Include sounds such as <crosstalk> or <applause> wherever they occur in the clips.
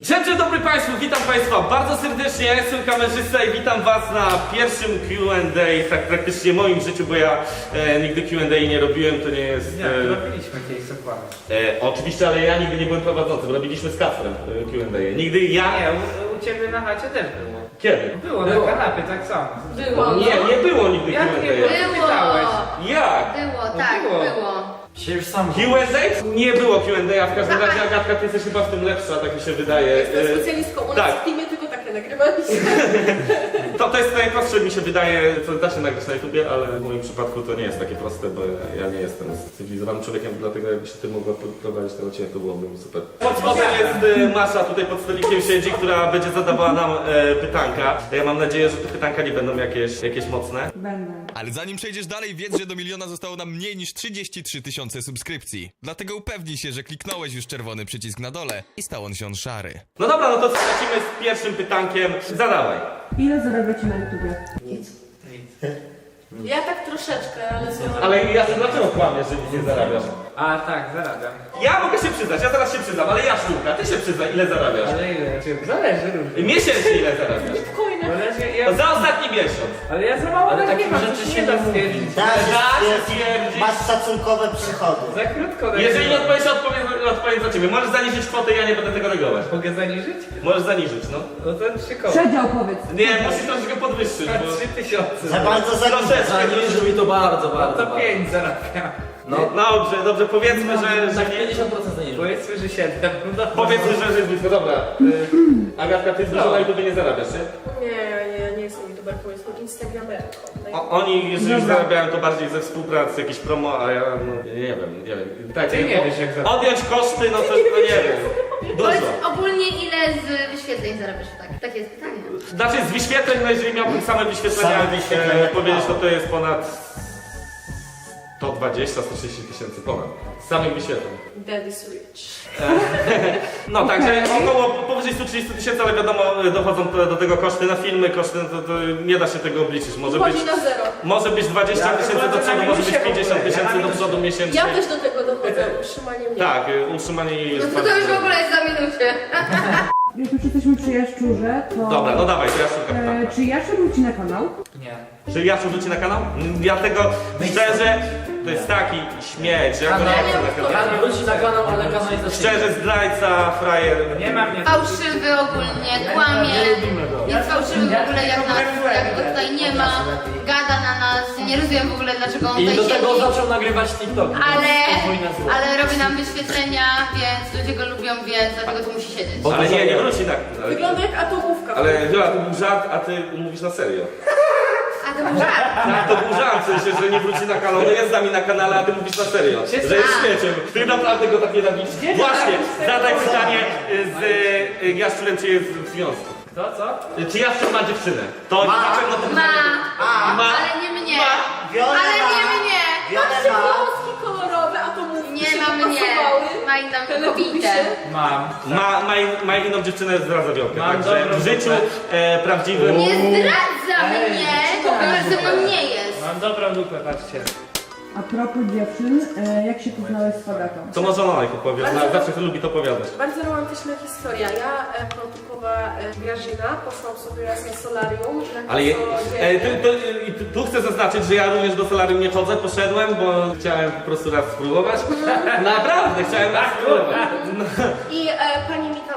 Dzień dobry Państwu, witam Państwa bardzo serdecznie, ja jestem kamerzysta i witam Was na pierwszym Q&A, tak praktycznie w moim życiu, bo ja e, nigdy Q&A nie robiłem, to nie jest... Nie, E, robiliśmy kiedyś dokładnie. e, oczywiście, ale ja nigdy nie byłem prowadzącym, robiliśmy z Kacprem e, Q&A. Nigdy ja... Nie, u, u ciebie na chacie też było. Kiedy? Było, Było. na kanapie tak samo. Było. Nie, nie było nigdy Jak nie było? Q&A. Było. Jak? Było, No tak, było. było. Się już sam Q&A? Nie było Q&A, a w każdym razie Agatka, ty jesteś chyba w tym lepsza, tak mi się wydaje. Jestem E, specjalistką. U nas tak. w teamie tylko takie nagrywaliśmy. <laughs> To, to jest najprostsze, mi się wydaje, co da się nagrać na YouTubie, ale w moim przypadku to nie jest takie proste, bo ja nie jestem cywilizowanym człowiekiem, dlatego jakbyś ty mogła prowadzić ten odcinek, to byłoby mi super. Pod spodem jest y, Masza, tutaj pod stolikiem siedzi, która będzie zadawała nam e, pytanka. Ja mam nadzieję, że te pytanka nie będą jakieś, jakieś mocne. Będę. Ale zanim przejdziesz dalej, wiedz, że do miliona zostało nam mniej niż 33 tysiące subskrypcji. Dlatego upewnij się, że kliknąłeś już czerwony przycisk na dole i stał on się on szary. No dobra, no to lecimy z pierwszym pytankiem. Zadawaj. Ile zarabiacie na YouTubie? nic. Ja tak troszeczkę, ale co? Ale ja dlaczego kłamiesz, że nic nie zarabiasz? A tak, zarabiam. Ja mogę się przyznać, ja zaraz się przyznam, ale ja sztuka, ty się przyznaj, ile zarabiasz? Ale ile? Czy- Zależy różnie. Miesięcznie ile zarabiasz? Spokojnie. Zależy, ja, Za ostatni miesiąc. ale ja za mało Ale takie nie mam, rzeczy to się nie da nie mówi. stwierdzić. Da się Da się stwierdzić. stwierdzić. Masz szacunkowe przychody. Za krótko Jeżeli nie odpowiesz, odpowiem, odpowiem za ciebie. Możesz zaniżyć kwotę, ja nie będę tego negować. Mogę zaniżyć? Możesz zaniżyć, no. No to trzy koła. Przedział powiedz. Nie, musisz troszeczkę podwyższyć, bo... trzy tysiące. Za bardzo za Troszeczkę. Zaniżył mi to bardzo, No bardzo. to bardzo. pięć zarabiam. No, Dobrze, dobrze, powiedzmy, że, że tak nie... 50% zaniżył. Powiedzmy, że siedem. No dobra. Powiedzmy, że że jest blisko. Dobra. Y, Agatka, ty dużo na YouTube nie zarabiasz, nie? Nie, nie, nie jestem youtuberką, jestem instagramerką. O, oni, jeżeli zarabiają, to bardziej ze współpracy, jakieś promo, a ja, no, nie wiem, nie wiem. Tak, Ty nie wiesz, jak zarabiać. Odjąć koszty, no to, to nie wiem. Powiedz Dużo. ogólnie ile z wyświetleń zarabiasz? Tak, takie jest pytanie. Znaczy z wyświetleń, no jeżeli miałbym same wyświetlenia, Same wyświetlenia, e, powiedzieć, to to jest ponad 120, 130 tysięcy ponad. Z samych wyświetleń. Daddy's rich. No także około powyżej 130 tysięcy, ale wiadomo, dochodzą to- do tego koszty na filmy, koszty, no to, to nie da się tego obliczyć. Może być, Chodzi na zero. może być 20 Ja tysięcy do przodu, na może być minusie w 50 ogóle. Ja tysięcy na do minusie. przodu miesięcznie. Ja też do tego dochodzę, utrzymanie mnie. Tak, y, utrzymanie jej No jest to, to już w ogóle jest za minucie. <laughs> Jak już jesteśmy przy Jaszczurze, to... Dobra, no dawaj, to ja szukam E, czy Jaszczur wróci na kanał? Nie. Czy Jasiu wrzuci na kanał? Ja tego, szczerze, to jest taki śmieć, że ja go nie chcę na kanał. Jan wróci na kanał, ale kanał jest za Szczerze, zdrajca, frajer. Nie mam nie. Fałszywy ogólnie, kłamie. Jest fałszywy w ogóle jak nas, jak go tutaj nie ma. Gada na nas, nie rozumiem w ogóle dlaczego on I tutaj do tego siedzi. zaczął nagrywać TikTok. Ale, ale robi nam wyświetlenia, więc ludzie go lubią, więc dlatego tu musi siedzieć. Ale nie, nie wróci kanał. Wygląda jak atomówka. Ale Jola, to był żart, a ty mówisz na serio. A to był żart. Tak, to był żart, w sensie, że nie wróci na kanał. No jest z nami na kanale, a ty mówisz na serio. Że jest A. śmieciem. Ty naprawdę go tak nienawidzisz. Właśnie, zadaj pytanie y, z y, Jaszczurem, czy jest w związku. Co, co? Czy Jaszczur ma dziewczynę? To na pewno to Ma, Ma. ale nie mnie. Wiole Ale ma. nie mnie. Wiole Patrzcie, ma. włoski mnie. Ma inną Teletubisie. kobietę. Mam. Ma, ma, in- ma inną dziewczynę z Radzawiolkę, Mam także dobrą w życiu dupę. e, prawdziwym... Nie zdradza mnie, ze mną nie jest. Mam dobrą dupę, patrzcie. A propos dziewczyn, e, jak się poznałeś z Fagatą? To może ona najpierw powie, ona zawsze lubi to opowiadać. Bardzo romantyczna historia. Ja, e, Portukowa e, Grażyna, poszłam sobie raz na solarium. Na Ale je, e, tu, tu, i tu, tu chcę zaznaczyć, że ja również do solarium nie chodzę, poszedłem, bo chciałem po prostu raz spróbować. <laughs> Naprawdę, chciałem raz spróbować. No, I e, pani mi tam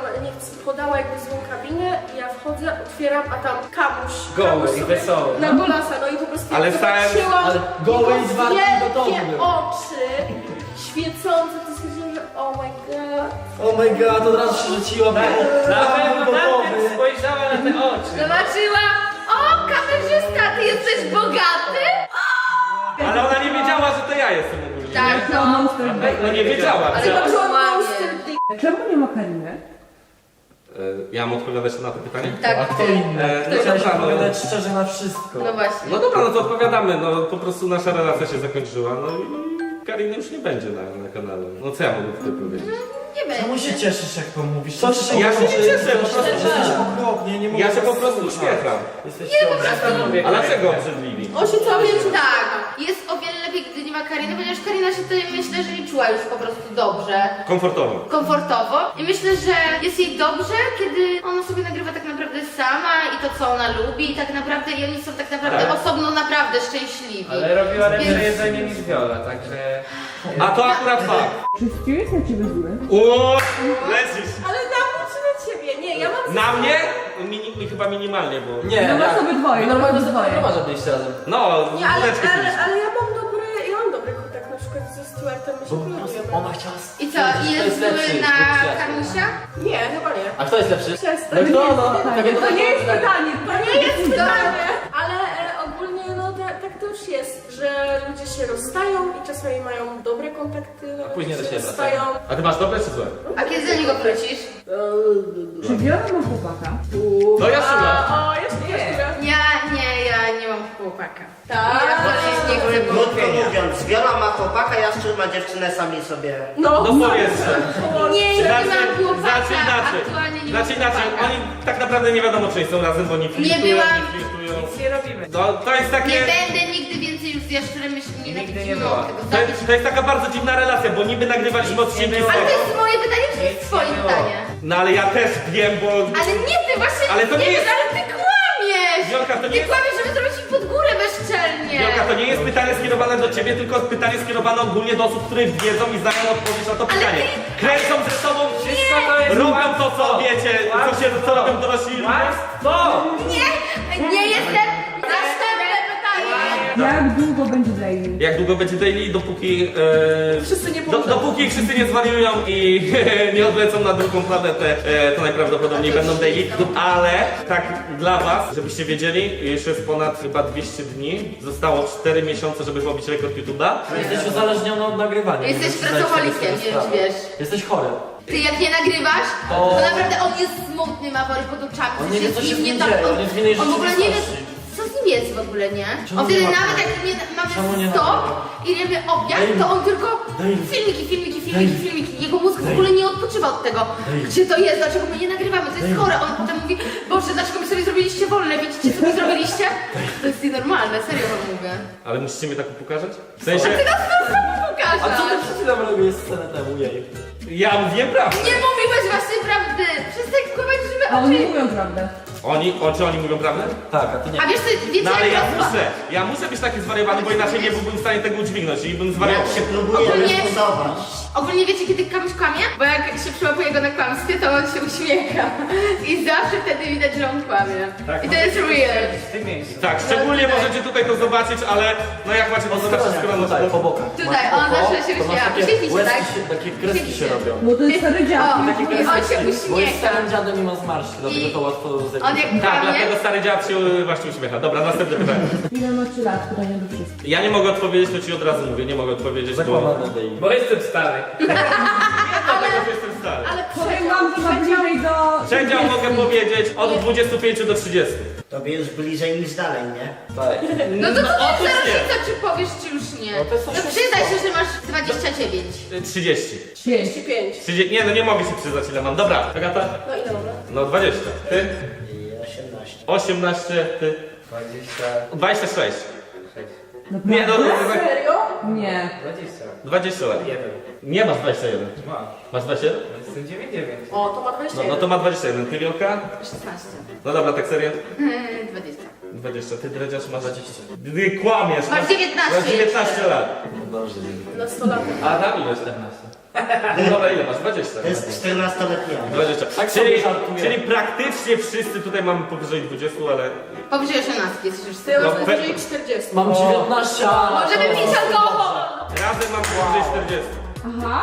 podała jakby złą kabinę i ja wchodzę, otwieram, a tam kamuś. Goły kamuś i sobie wesoły. Na golasa, no i po prostu Ale jak stałem- zobaczyłam ale goły jego i zwarty gotowy wielkie był. oczy, świecące, to stwierdziłam, że oh my god. Oh my god, od razu się rzuciła, bo Na pewno najpierw spojrzała na te oczy. Zobaczyła, o kamerzysta, ty jesteś bogaty? ale ona nie wiedziała, że to ja jestem ogólnie. Tak, To no. No nie wiedziała. Ale Zobaczyłam kłamie. monster dick. Czemu nie ma Kariny? E, Ja mam odpowiadać na to pytanie? Tak, A kto inny? E, no Chciałeś dobra, no. odpowiadać szczerze na wszystko. No właśnie. No dobra, no to odpowiadamy, no po prostu nasza relacja się zakończyła, no i Kariny już nie będzie na, na kanale. No co ja mogę tutaj powiedzieć? nie Czemu będzie. się cieszysz, jak to mówisz? Co się- Ja się nie cieszę, po prostu Jesteś okropnie, nie mogę Ja się was po prostu słuchać. uśmiecham. Jesteś Nie, po prostu A dlaczego obrzydliwi? On się cały powiem tak. Jest o wiele lepiej, gdy nie ma Kariny, ponieważ Karina się tutaj myślę, że nie czuła już po prostu dobrze. Komfortowo. komfortowo i myślę, że jest jej dobrze, kiedy ona sobie nagrywa tak naprawdę sama i to co ona lubi i tak naprawdę i oni są tak naprawdę Tak. Naprawdę szczęśliwi. Ale robiła lepsze Więc- jedzenie niż Viola, także... A to akurat fakt. Czy jest na ciebie zły? O, lecisz. Ale na mnie czy na ciebie? Nie, ja mam... Na mnie? Mini, chyba minimalnie, bo... Nie, No was obydwoje, no was obydwoje. Nie ma żadnej iść razem. No, Nie, ale, ale, ale ja mam dobry, ja mam dobry kontakt na przykład ze Stuartem, my się Bo po prostu ona chciała... I co, i jest zły na? Kamusia? Nie, chyba nie. A kto jest lepszy? Przestań. No kto, no? Takie To nie jest pytanie, to nie jest Pytanie. Że ludzie się rozstają i czasami mają dobre kontakty, ale później do się siebie rozstają. A ty masz dobre czy złe? A kiedy do niego wrócisz? Czy Wiola ma chłopaka? No ja A, słucham. o, jeszcze nie. Ja nie, ja nie mam chłopaka. Tak. Niego Krótko mówiąc, Wiola ma chłopaka, Jaszczur ma dziewczynę, sami sobie... No, No powiedz. Nie, ja nie Znaczy, mam chłopaka. znaczy inaczej. Aktualnie nie Znaczy mam inaczej, chłopaka. oni tak naprawdę nie wiadomo czy są razem, bo oni flirtują, byłam. nie flirtują. Nic nie robimy. No to jest takie... Nie będę nigdy więcej już z Jaszczurem, jeszcze nie Nigdy nie była. tego To zabić. jest, to jest taka bardzo dziwna relacja, bo niby nagrywaliśmy odcinki z. Ale to tego. jest moje pytanie, czy to jest twoje nie pytanie? No ale ja też wiem, bo... Ale nie ty, właśnie Ale to nie wiesz, jest- ale ty kłamiesz! Wiolka, to nie Ty jest- kłamiesz, żeby zrobić pod górę bezczelnie! Wielka, to nie jest pytanie skierowane do ciebie, tylko pytanie skierowane ogólnie do osób, które wiedzą i znają odpowiedź na to Ale pytanie. ty- Kręcą ze sobą, Wszystko to jest robią to, co wiecie, co się co robią dorośli ludzie. Nie, nie długo będzie daily? Jak długo będzie daily, dopóki... E, Wszyscy nie do, pomogą. dopóki wszyscy nie zwariują i <laughs> nie odlecą na drugą planetę, e, to najprawdopodobniej będą daily. Ale tak dla was, żebyście wiedzieli, już jest ponad chyba 200 dni. Zostało 4 miesiące, żeby pobić rekord YouTube'a. Jesteś uzależniony od nagrywania. Jesteś nie zdajesz nie wiem, sprawę. czy wiesz. Jesteś chory. Ty jak nie nagrywasz, O. to naprawdę on jest smutny, ma wory pod oczami. On nie wie, jest co się z nim nie tak, dzieje, on jest w innej On w ogóle nie wie, rzeczywistości. Jest w ogóle, nie? Czemu On wtedy nie ma nawet jak nie, mamy Czemu nie stop nagrywa? i jemy obiad, Daj mi. to on tylko Daj mi. filmiki, filmiki, filmiki, Daj mi. filmiki. Jego mózg w ogóle nie odpoczywa od tego. mi. Gdzie to jest, dlaczego my nie nagrywamy, to jest chore. On potem mówi, Boże, dlaczego my sobie zrobiliście wolne, widzicie co my zrobiliście? To jest nienormalne, serio wam mówię. Ale musicie mnie tak upokarzać? W sensie, A co ty Pokażę. przed chwilą robiłeś scenę temu, jej? ja mówiłem prawdę. Nie mówiłeś właśnie prawdy. Przestań kłamać, żeby A oni oczy... mówią prawdę. Oni, o czy oni mówią prawdę? Tak, a ty nie. A wiesz co, wiecie No ale jak ja muszę, ja muszę być taki zwariowany, bo inaczej nie byłbym w stanie tego udźwignąć i bym zwariował. Jak się próbuje Ogólnie- wiecie, kiedy komuś kłamie? Bo jak się przyłapuje go na kłamstwie, to on się uśmiecha. I zawsze wtedy widać, że on kłamie. I to jest real. W tym miejscu. Tak, szczególnie możecie tutaj to zobaczyć, ale no jak macie to zobaczyć, skoro Tutaj, nas po bokach. Tutaj, on zawsze się uśmiecha. takie Uśmiechnij się, łezki tak? się, takie kreski się robią. Bo to jest stary dziad. O, i on się Bo jest uśmiecha. starym dziadem i ma zmarszczki, dlatego to łatwo On jak Tak, dlatego stary dziad się y, właśnie uśmiecha. Dobra, następne pytanie. Ile macie lat? Pytanie do wszystkich. Ja nie mogę odpowiedzieć, to ci od razu mówię, nie mogę odpowiedzieć, bo... Bo jestem stary. <laughs> Dlatego, że jestem stary. Ale Powiem wam, że ma bliżej do... Przedział mogę powiedzieć od 25 do 30. Tobie już bliżej niż dalej, nie? Tak. no to co to otóż jest za nie. różnica, czy powiesz, czy już nie? No No przyznaj się, że masz 29. Y, 30. 5. 35. 30. Nie, no nie mogę się przyznać ile mam. Dobra, Agata? No ile dobra? No 20. Ty? I 18. 18, ty? 20. 26. Naprawdę? Nie, no, no, no Serio? Nie. 20. 20 lat. Jeden. Nie masz 21. Mam. Masz 21? Jestem 9,9. O, to ma No, 21. no to ma 21. Ty Wielka? 16. No dobra, tak serio? <laughs> 20. 20. Ty dredziarz masz 20. Ty kłamiesz. Masz 19 Masz 19 jeszcze. lat. Dobrze. Na 100 lat. A tam ile? 14. No dobra, ile masz? 20. To jest 14-letni Adam. 20. Tak sobie Czyli, żartuję. czyli praktycznie wszyscy tutaj mamy powyżej 20, ale... Powyżej 18 jesteś już No, powyżej 40. Mam 19 lat. Możemy pić alkohol! Razem mam powyżej 40. Aha.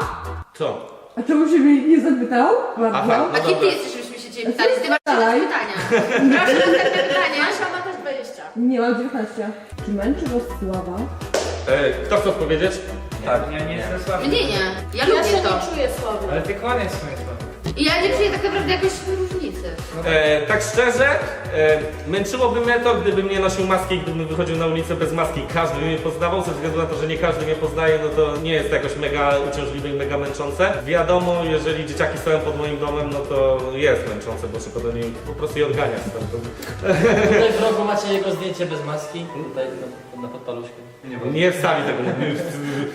Co? A czemu się mnie nie zapytał? Bardzo. Aha. A No kim ty dobra. jesteś, żebyśmy się ciebie pytali? Ty masz Dalej. teraz pytania. <laughs> Masz następne pytanie. Asia ma też 20. Nie, mam 19. Czy męczy was sława? E, kto chce odpowiedzieć? Tak. Ja nie jestem słaby. Mnie nie. Ja Ja lubię się to. nie czuję słaby. Ale ty kłaniesz swoje słaby. I ja nie czuję tak naprawdę jakoś różnicy. E, tak szczerze, e, męczyłoby mnie to, gdybym nie nosił maski, gdybym wychodził na ulicę bez maski. Każdy by mnie poznawał, ze względu na to, że nie każdy mnie poznaje, no to nie jest to jakoś mega uciążliwe i mega męczące. Wiadomo, jeżeli dzieciaki stoją pod moim domem, no to jest męczące, bo szybko do niej po prostu je odganiać stamtąd. <laughs> Tutaj w rogu macie jego zdjęcie bez maski. Tutaj na, na podpaluszku. Nie wstawi tego,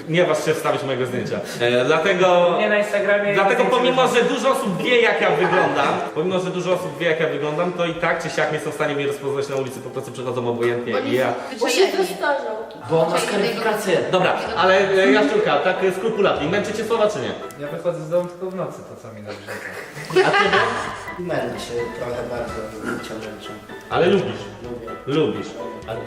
nie waż się wstawić mojego zdjęcia. E, dlatego... Nie na Instagramie. Dlatego zdjęcie pomimo, że dużo osób wie jak ja wyglądam, pomimo, że dużo osób wie jak ja wyglądam, to i tak czy siak nie są w stanie mnie rozpoznać na ulicy, po prostu przychodzą obojętnie Bo i nie ja... Bo się. Bo masz karyfikację. Dobra, ale e, Jaszczurka, tak e, skrupulatnie, męczycie słowa czy nie? Ja wychodzę z domu tylko w nocy, to co mi na brzegu. A ty Męczy trochę bardzo, męczą. Ale lubisz, Lubię. lubisz.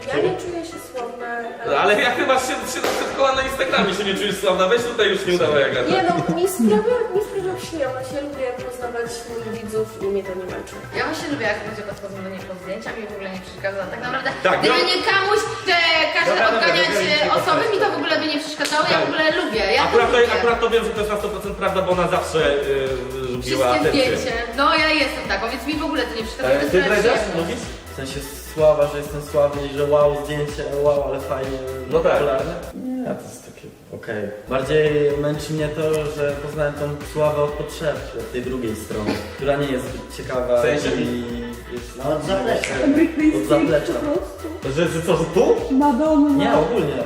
Ja nie czuję się sławna. No, ale ja chyba się, się, koła na Instagramie się nie czujesz sławna, weź tutaj już nie udawaj jak Nie no, mi sprawia, mi sprawia przyjemność. Ja lubię poznawać moich widzów i mnie to nie męczy. Ja właśnie lubię, jak ludzie podchodzą do niej pod zdjęcia, mi w ogóle nie przeszkadza. Tak naprawdę, Tak, gdyby no- nie kamuś, że każe Dobra, dobra, odganiać dobra, e, dobra, osoby, mi to w ogóle by nie przeszkadzało, ja Tak. w ogóle lubię, ja Akurat to to, lubię. akurat to wiem, że to jest na 100% prawda, bo ona zawsze yy, lubiła Wszystkie atencję. zdjęcie. No ja jestem taką, więc mi w ogóle to nie przeszkadza. E, to jest Ty przyjemność. lubisz? W sensie sława, że jestem sławny i że wow, zdjęcie, wow, ale fajnie, No tak. popularne. Nie, to jest takie, okej. Bardziej męczy mnie to, że poznałem tą sławę od potrzeby, od tej drugiej strony, która nie jest zbyt ciekawa W sensie? i jest... No od zaplecza. Od zaplecza. po prostu. Że, że co, że tu? Madonna. Nie, ogólnie.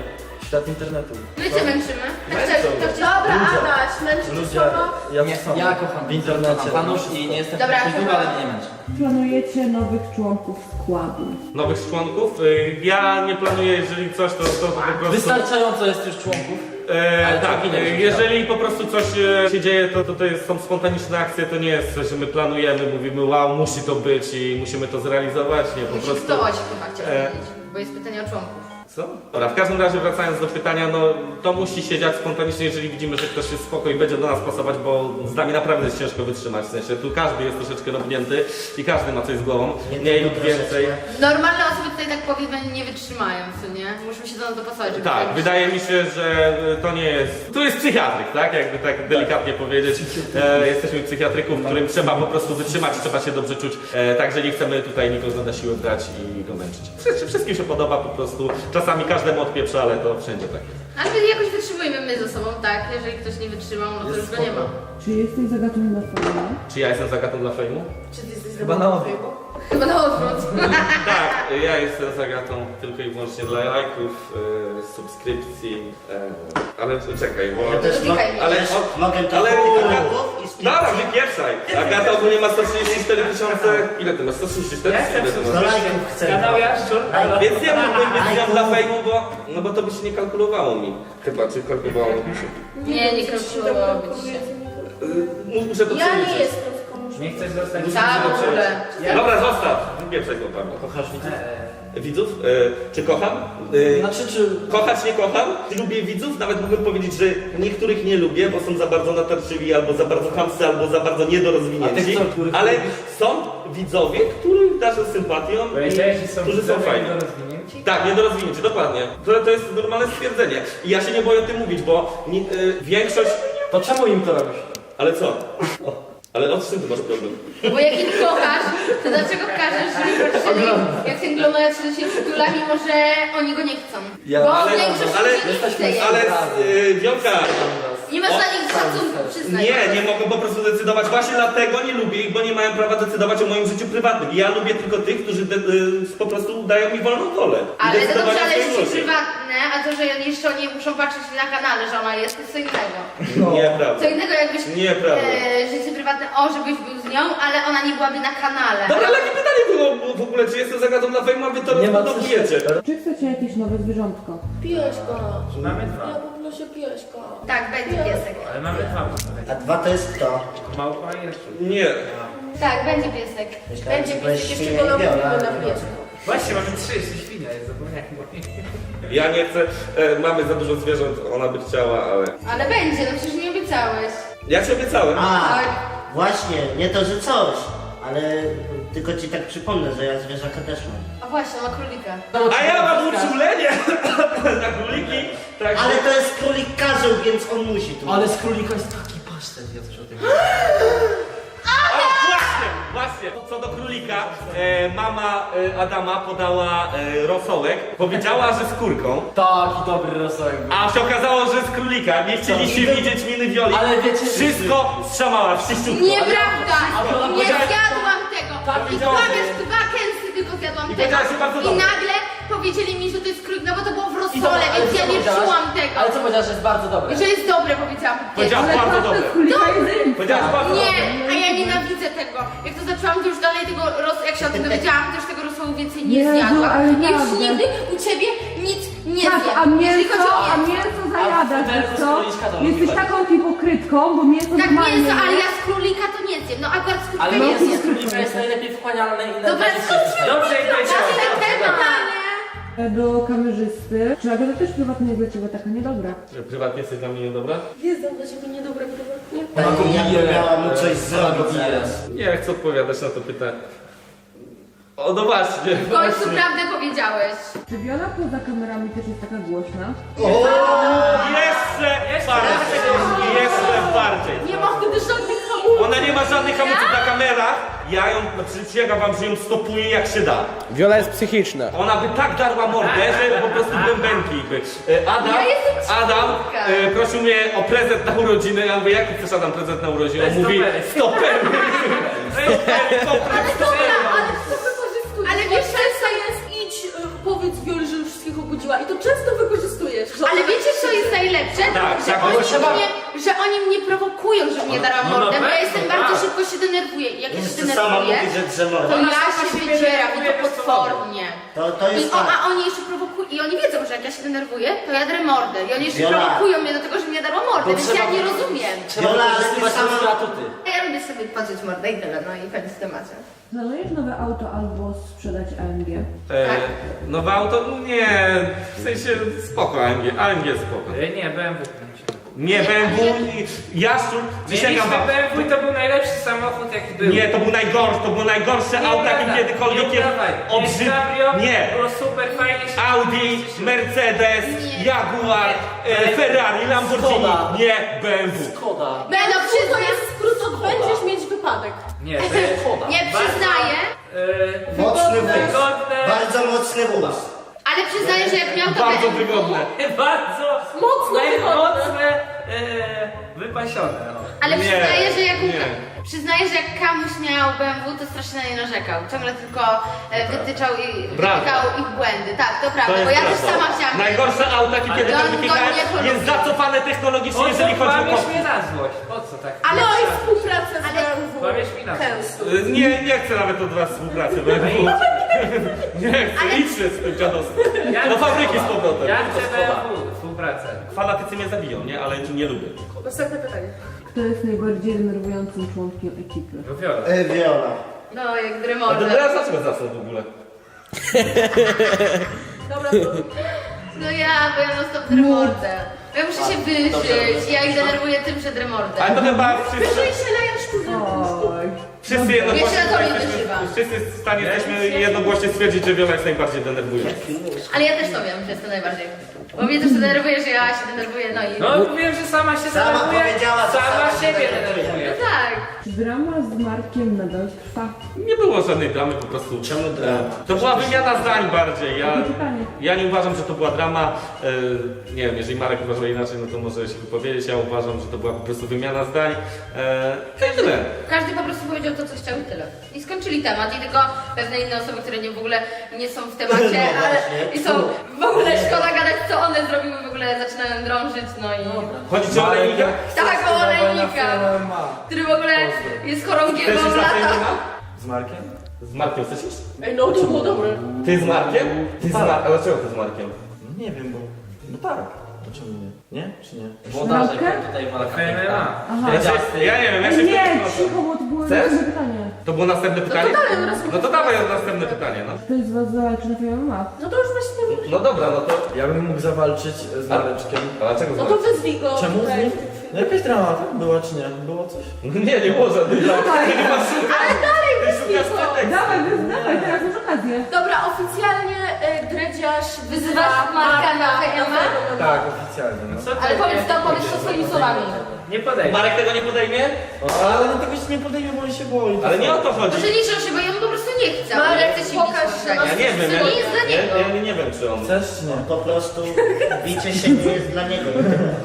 Świat internetu. My cię męczymy. Tak Męczą chcesz, mnie. to chcesz. Dobra, Ludzie. Adaś, męczy cię Ludzie, słowa? ja Nie, to samo. ja kocham w internecie. Panusz i nie jestem Dobra, to- ale mnie nie męczy. Planujecie nowych członków składu. Nowych członków? Y, Ja nie planuję, jeżeli coś, to, to, to po prostu... Wystarczająco jest już członków. E, Ale tak, to widać, e, że jeżeli po prostu coś e, się dzieje, to, to, to jest, są spontaniczne akcje, to nie jest coś, że my planujemy, mówimy wow, musi to być i musimy to zrealizować, nie, po Musisz prostu... zdołać chyba chciałam E. powiedzieć, bo jest pytanie o członków. Co? Dobra, w każdym razie wracając do pytania, no to musi się dziać spontanicznie, jeżeli widzimy, że ktoś jest spoko i będzie do nas pasować, bo z nami naprawdę jest ciężko wytrzymać, w sensie tu każdy jest troszeczkę robnięty i każdy ma coś z głową, mniej lub więcej. Normalne osoby tutaj tak powiedzmy nie wytrzymają, co nie? Musimy się do nas dopasować, żeby Tak, przejść. wydaje mi się, że to nie jest. Tu jest psychiatryk, tak? Jakby tak delikatnie powiedzieć. E, jesteśmy psychiatryków, którym trzeba po prostu wytrzymać, trzeba się dobrze czuć. E, także nie chcemy tutaj nikogo na siłę brać i go męczyć. Wszy- Wszystkim się podoba po prostu. Czasami każdemu odpieprza, ale to wszędzie tak jest. Ale my jakoś wytrzymujemy my ze sobą, tak? Jeżeli ktoś nie wytrzymał, no to już go nie ma. Czy jesteś zagadniony na fame? Czy ja jestem zagatą dla fejmu? Czy ty jesteś Chyba na odwrót. Chyba na odwrót. <laughs> Tak, ja jestem zagatą tylko i wyłącznie dla lajków, e, subskrypcji. E, ale czekaj, bo. Ja też mo Dotykaj mnie. Ale, też o, mogę to ale kanałów i Dobra, skrypcji. wypieprzaj! Agata ogólnie ma 134 tysiące. Ile ty masz? 134 Ja Ile ty Do masz? lajków chcę. Kanał Jaszczur. Więc ja mógłbym być nią dla fejmu, bo, no bo to by się nie kalkulowało mi. Chyba, czy kalkulowało mi się. Nie, nie kalkulowało być się. Y, Muszę to Ja przeliczyć. nie jestem z komuś. Nie chcesz zostać Tak, w ogóle. Dobra, zostaw! Wypieprzaj chłopami. Kochasz widzów? Widzów? Y, czy kocham? Y, Znaczy, czy... Kochać nie kocham, lubię widzów, nawet mógłbym powiedzieć, że niektórych nie lubię, bo są za bardzo natarczywi, albo za bardzo chamscy, albo za bardzo A niedorozwinięci, tych co, których ale lubisz? są widzowie, których darzę sympatią Powiedziałeś, że i są którzy są widzowie fajni. niedorozwinięci? Tak, niedorozwinięci, dokładnie. To, to jest normalne stwierdzenie. I ja się nie boję o tym mówić, bo ni, y, większość... To czemu im to robisz? Ale co? O, ale od czym ty masz problem? Bo jak ich kochasz, to dlaczego każesz, żeby patrzyli, jak ten glomerat się się przytula, mimo że oni go nie chcą? Ja- Bo ale- większość ale- ludzi nie Ale y. Nie masz dla nich szacunku, przyznaj. Nie, nie mogę po prostu decydować. Właśnie dlatego nie lubię ich, bo nie mają prawa decydować o moim życiu prywatnym. Ja lubię tylko tych, którzy de, y, po prostu dają mi wolną wolę. I Ale to decydowanie dobrze, ale o swoim ci losie. prywatne, a to, że jeszcze oni muszą patrzeć na kanale, że ona jest, to jest co innego. Nieprawda. Co innego jakbyś Nieprawda. e, życie prywatne, o, żebyś był z nią, ale ona nie byłaby na kanale. Dobra, ale jakie pytanie było w ogóle, czy jestem zagatą dla fejmu, a wy to Nie ma rozbudowujecie? Czy chcecie jakieś nowe zwierzątko? Pieśko. Mamy Ja dwa. poproszę pieśko. Tak, będzie piesek. Ale mamy dwa. A dwa to jest kto? Małpa i Jaszczur. Nie. Tak, będzie piesek. Myślałem, Będzie że byłeś piesek. Jeszcze świnia go i Wiola, na nie pieska. Właśnie, mamy trzy, jeszcze świnia jest, zapomniałem. Ja nie chcę, e, mamy za dużo zwierząt, ona by chciała, ale... Ale będzie, no przecież nie obiecałeś. Ja ci obiecałem. A, Tak. właśnie, nie to, że coś, ale tylko ci tak przypomnę, że ja zwierzaka też mam. A właśnie, ma królika. A ja mam uczulenie <laughs> na króliki, także... Ale to jest królik karzeł, więc on musi tu. Ale z królika jest taki pasztet, ja coś o tym <gasps> właśnie, Co do królika, e, mama e, Adama podała e, rosołek. Powiedziała, że z kurką. Taki dobry rosołek. A się okazało, że z królika. Nie chcieliście widzieć miny Wioli. Ale wiecie- Wszystko strzamała, wszyściutko. Nieprawda! Nie powiedziała- zjadłam tego! Tak, I widziałem. dwa, kęsy tylko zjadłam I tego. powiedziała, że bardzo I nagle powiedzieli mi, że to jest królik, no bo to było w I to- rosole, ale więc co ja nie powiedziałaś? czułam tego. Ale co powiedziałeś, że jest bardzo dobre? Że jest dobre, powiedziałam. Powiedziała Ale bardzo dobre. jest zajebista. Powiedziałaś bardzo Nie, dobre. a ja nienawidzę tego. Jak to zaczęłam, to już dalej tego, ros, jak się o tym dowiedziałam, to już tego rosołu więcej nie Jezu, zjadłam. I już naprawdę. nigdy u ciebie nic nie Tak, zjem. a Jeżeli chodzi mięso, o a mięso zajadasz, A wiesz z co? króliczka to Jesteś lubię. taką hipokrytką, bo mięso Tak normalnie mięso, ale jest. ja z królika to nie zjem. No akurat z królika Ale nie mięso zjem. z królika jest najlepiej wchłanialne i Dobra, najbardziej skończmy Dobrze, i Następne pytanie. Do kamerzysty. Czy Agata też prywatnie jest dla ciebie taka niedobra? Prywatnie jesteś dla mnie niedobra? Jest dla ciebie niedobre prywatnie. Pani miała mu coś zrobić teraz. Nie chcę odpowiadać na to pytanie. O, no właśnie. W końcu prawdę powiedziałeś. Czy Viola poza kamerami też jest taka głośna? Jeszcze bardziej. Jeszcze bardziej. Nie ma wtedy żadnych. Ona nie ma żadnych hamulców na kamerach. Ja ją, przysięgam wam, że ją stopuję jak się da. Wiola jest psychiczna. Ona by tak darła mordę, że po prostu bębenki by. E, Adam, Ja jestem Adam cichutka. e, prosił mnie o prezent na urodziny. Ja mówię, jaki chcesz Adam prezent na urodziny? On mówi, Stopery. stopery. <laughs> Stopery, komplet stopery. ale kto wykorzystuje? Ale wiesz, często jest idź, y, powiedz Wioli, że już wszystkich obudziła i to często wykorzystujesz. że Ale ona- wiecie co jest najlepsze? Tak, że, tak, oni bo trzeba- mnie, że oni mnie prowokują, żebym nie dała no mordę, bo ja pewno, jestem tak. bardzo szybko się denerwuję i jak ja się Jeszcze sama denerwuję, mówi, że to ja sama się siebie wydzieram i denerwuje to bez potwornie. To, to I, jest o, tak. a oni jeszcze prowokują, i oni wiedzą, że jak ja się denerwuję, to ja drę mordę. I oni jeszcze Viola. prowokują mnie do tego, żebym nie darła mordę, więc ja nie rozumiem. Viola, ale ty sama- ludzkie atuty. Ja lubię sobie patrzeć mordę i tyle, no i koniec tematu. Planujesz nowe auto albo sprzedać AMG? E, Tak. nowe auto? Nie, w sensie spoko AMG, AMG spoko. E, Nie, BMW. Nie, BMW, i- Jaszczur, przysięgam Mieliśmy wam. BMW i to był najlepszy samochód jaki był. Nie, to był najgorszy, to było najgorsze auto, kiedykolwiek nie obrzyd... Nie, Było super fajnie się Audi, Mercedes, Nie. Jaguar, e, Ferrari, Lamborghini, Skoda. nie BMW. Szkoda. To przyznać, jest skrót będziesz mieć wypadek. Nie, to jest <laughs> nie przyznaję, e, Mocny wóz. wygodne. Bardzo mocny wóz. ale przyznaję, że jak miał to Bardzo BMW, wygodne. <laughs> Bardzo Mocno mocne, e, wypasione. no. ale Nie, przyznaję, że jak nie. Przyznaję, że jak Kamuś miał BMW, to strasznie na nie narzekał. Ciągle tylko e, wytyczał i wytykał ich błędy. Tak, to prawda, To bo ja też prawda. sama chciałam. Najgorsze auto, jakie Ale kiedykolwiek on- wyjechałem, on nie to jest zacofane technologicznie, co jeżeli chodzi o kłamiesz koszty. mnie na złość? Po co tak? Ale No i oj, współpraca z Ale- BMW. Kłamiesz mi na złość. Nie, nie chcę nawet od was współpracy BMW. <laughs> Nie chcę, Ale- idźcie z tym dziadostwem. Ja Do chcę- fabryki z powrotem. Ja chcę BMW, współpracę. Fanatycy mnie zabiją, nie? Ale nie lubię. Następne pytanie. Kto jest najbardziej denerwującym członkiem ekipy? No Viola. E, Viola. no jak A to dremorze. teraz dlaczego zawsze w ogóle? <laughs> Dobra, to No ja, bo ja non stop dremordę. Ja muszę się wyżyć, ja ich denerwuję tym, że dremordę. Ale to chyba wszyscy, wyżyj się na. Oj. Wszyscy jednogłośnie, tobie jesteśmy- wszyscy w stanie jesteśmy jednogłośnie stwierdzić, że Viola jest najbardziej denerwująca. Ale ja też to wiem, że jest to najbardziej. Bo mnie też to denerwuje, że ja się denerwuję, no i... No mówiłem, że sama się Sama denerwuje, powiedziała, że sama sama się siebie denerwuje. denerwuje. Tak. Czy drama z Markiem nadal trwa? Nie było żadnej dramy, po prostu. Czemu drama? To była wymiana zdań bardziej. Ja, pytanie? ja nie uważam, że to była drama. E, nie wiem, jeżeli Marek uważa inaczej, no to może się wypowiedzieć. Ja uważam, że to była po prostu wymiana zdań. E, I tyle. Każdy po prostu powiedział to, co chciał i tyle. I skończyli temat i tylko pewne inne osoby, które nie w ogóle nie są w temacie, <laughs> No ale właśnie. i są w ogóle szkoda gadać, co one zrobiły, w ogóle zaczynają drążyć, no i... Chodzi ci o Olejnika? Tak, o olejnika, który w ogóle jest Też chorągiewą jest na lata. Z Markiem? Z Markiem chcesz iść? Ej, no to było dobre. Ty z Markiem? Ty z Tak. Markiem. A dlaczego ty z Markiem? No nie wiem, bo... No tak. Dlaczego nie? Nie? Czy nie? Włodarzek, Włodarzek tutaj walka MMA. Aha. Ja, ja nie wiem, ja się Ej, nie, wtedy- cicho, bo to było Chcesz? następne pytanie. To było następne pytanie? dalej, teraz No to dawaj następne pytanie, no. Ktoś z was zawalczy na MMA? No to już właśnie nie No dobra, no to... Ja bym mógł zawalczyć z Mareczkiem. A dlaczego z No to Markiem? wyzwij go. Czemu z nim? No jakaś drama była czy nie? Było coś? Nie, nie było żadnej dramy. Ty chyba szukasz. Ale dalej Ty szukasz pretekstu. Dawaj, wy- dawaj, teraz masz okazję. Dobra, oficjalnie e, Dredziarz wyzywa nazywasz Marka na FMA? Tak, oficjalnie. No. Co ty Ale powiedz nie- to, powiedz to swoimi słowami. Nie podejdę. Marek tego nie podejmie? Ale on tego się nie podejmie, bo on się boi. Ale nie o to chodzi. Może liczą się, bo jemu po prostu nie chce. On Marek, nie chce się pokaż, bić że tak. Ja nie wiem, To ja, nie jest dla ja, niego. ja nie wiem czy on... Chcesz czy nie? Po prostu bicie się nie jest dla niego.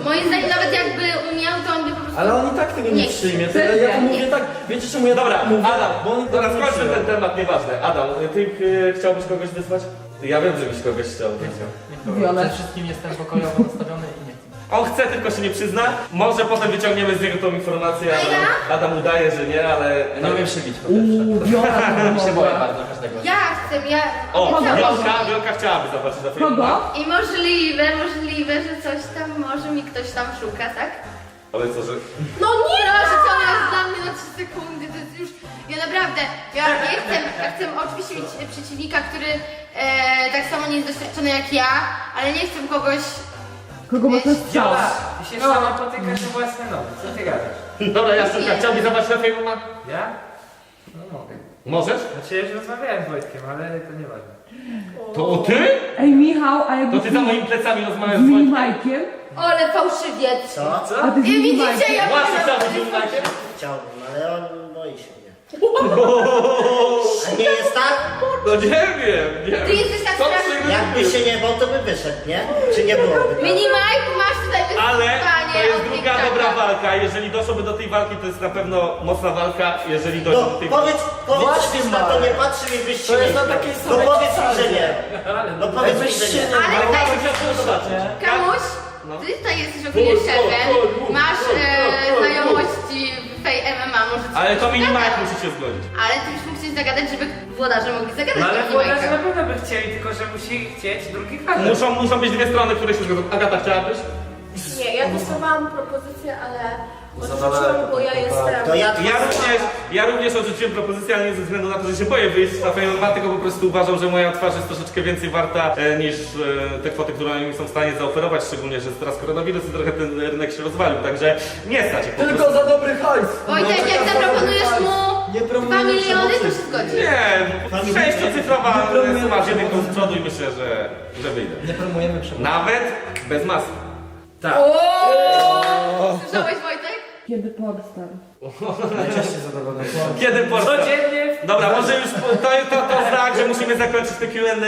Moim zdaniem nawet jakby umiał, to on by po prostu... Ale on i tak tego nie, Nie chce. przyjmie. To ja, ja to mówię tak, wiecie czemu ja Dobra, tak mówię? Adam, bo on i tak teraz nie skończmy przyjmie. ten temat, nieważne. Adam, ty y, chciałbyś kogoś wysłać? Ja wiem, żebyś kogoś chciał. Violet. Przede wszystkim jestem pokojowo nastawiony i nie chcę. On chce, tylko się nie przyzna. Może potem wyciągniemy z niego tą informację. A Adam, ja? Adam udaje, że nie, ale... Ja nie umiem się bić po pierwsze. Uuu, Viola <laughs> Mi się boję bardzo każdego. Ja chcę, ja... O, obiecałam. Wielka, Wielka chciałaby zobaczyć na filmie. Kogo? I możliwe, możliwe, że coś tam może mi ktoś tam szuka, tak? Ale co, że... No nie! Proszę, co jest dla mnie na 3 sekundy, to jest już... Ja naprawdę, ja nie chcę, ja chcę oczywiście mieć e, przeciwnika, który e, tak samo nie jest doświadczony jak ja, ale nie chcę kogoś... Kogo można strzała? Dziola, ty się sama potykasz o własne nogi. Co ty gadasz? Dobra, Jaszczurka, chciałbyś zobaczyć na filmie? Ja? No mogę. Możesz? Znaczy ja już rozmawiałem z Wojtkiem, ale to nieważne. To ty? Ej, Michał, a To jakby ty za moimi plecami z rozmawiasz z Wojtkiem? Minimajkiem? Ale fałszywiec! Co? Co? I widzicie, ja Właśnie mówię, chciałbyś z Minimajkiem? Chciałbym, ale on boi się mnie. A nie jest tak? No nie wiem, nie wiem. Ty jesteś tak Co straszny. ty Jakby się nie bał, to by wyszedł, nie? Czy nie byłoby tak? Mini Mike, masz tutaj Ale wyzwanie to jest od druga TikToka. dobra walka. Jeżeli doszłoby do tej walki, to jest na pewno mocna walka. Jeżeli No, dojdzie do tej powiedz, powiedz Właśnie, na to, Marek. nie patrzy mi byś To jest na takiej No samej powiedz mi, że nie. Ale No powiedz mi, Jakbyś że się nie. nie... Ale tak. No. ty tutaj jesteś ogólnie szefem, masz e, znajomości w tej MMA, może coś Ale to pogadać. minimalek musi się zgodzić. Ale ty już musisz zagadać, żeby włodarze mogli zagadać No ale do włodarze na pewno by chcieli, tylko że musi chcieć drugi facet. Muszą, muszą być dwie strony, które się zgodzą. Agata, chciałabyś? Nie, ja dostawałam propozycję, ale Za daleko, bo ja to jestem... To ja Ja również, ja również odrzuciłem propozycję, ale nie ze względu na to, że się boję wyjść na Fame tylko po prostu uważam, że moja twarz jest troszeczkę więcej warta e, niż e, te kwoty, które oni mi są w stanie zaoferować, szczególnie, że teraz koronawirus i trochę ten rynek się rozwalił, także nie stać ich po Tylko prostu. za dobry hajs! Wojtek, No, jak za zaproponujesz mu. Nie 2 promujemy miliony, to przemocy. się zgodzi. Nie, sześciocyfrowa Nie promujemy suma z jedynką z przodu i myślę, że, że wyjdę. Nie promujemy przemocy. Nawet bez maski. Tak. Ooo! Słyszałeś? Kiedy Podstar? Najczęściej zadowolony. Kiedy portal? Codziennie. Dobra, może już po- to, to, to znak, że musimy zakończyć te Q&A.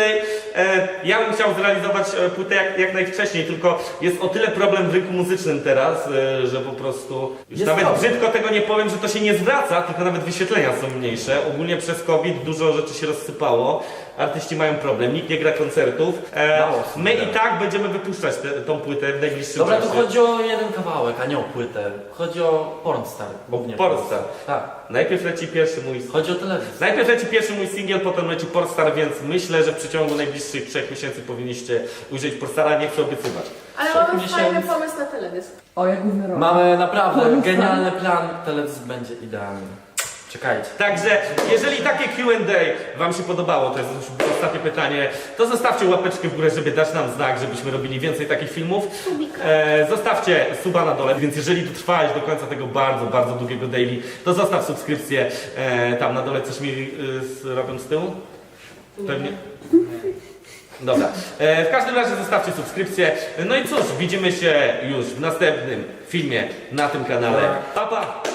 E, ja bym chciał zrealizować e, płytę jak, jak najwcześniej, tylko jest o tyle problem w rynku muzycznym teraz, e, że po prostu już Jest nawet problem. brzydko tego nie powiem, że to się nie zwraca, tylko nawet wyświetlenia są mniejsze. Ogólnie przez COVID dużo rzeczy się rozsypało. Artyści mają problem, nikt nie gra koncertów. E, Mało my i tak będziemy wypuszczać te, tą płytę w najbliższym Dobra, tu czasie. chodzi o jeden kawałek, a nie o płytę. Chodzi o Pornstar. Głównie Pornstar. Tak. Najpierw leci pierwszy mój Chodzi o telewizję. Najpierw leci pierwszy mój singiel, potem leci Portstar, więc myślę, że w przeciągu najbliższych trzech miesięcy powinniście ujrzeć Portstara, nie chcę obiecywać. Ale mamy fajny miesięcy. pomysł na teledysk. O, jak główny rok. Mamy naprawdę genialny plan, telewizja będzie idealny. Czekajcie. Także, jeżeli takie Q&A Wam się podobało, to jest już ostatnie pytanie, to zostawcie łapeczkę w górę, żeby dać nam znak, żebyśmy robili więcej takich filmów. E, zostawcie suba na dole, więc jeżeli dotrwałeś do końca tego bardzo, bardzo długiego daily, to zostaw subskrypcję e, tam na dole. Coś mi y, z, robią z tyłu? Pewnie. Dobra. E, w każdym razie zostawcie subskrypcję. No i cóż, widzimy się już w następnym filmie na tym kanale. Pa, pa!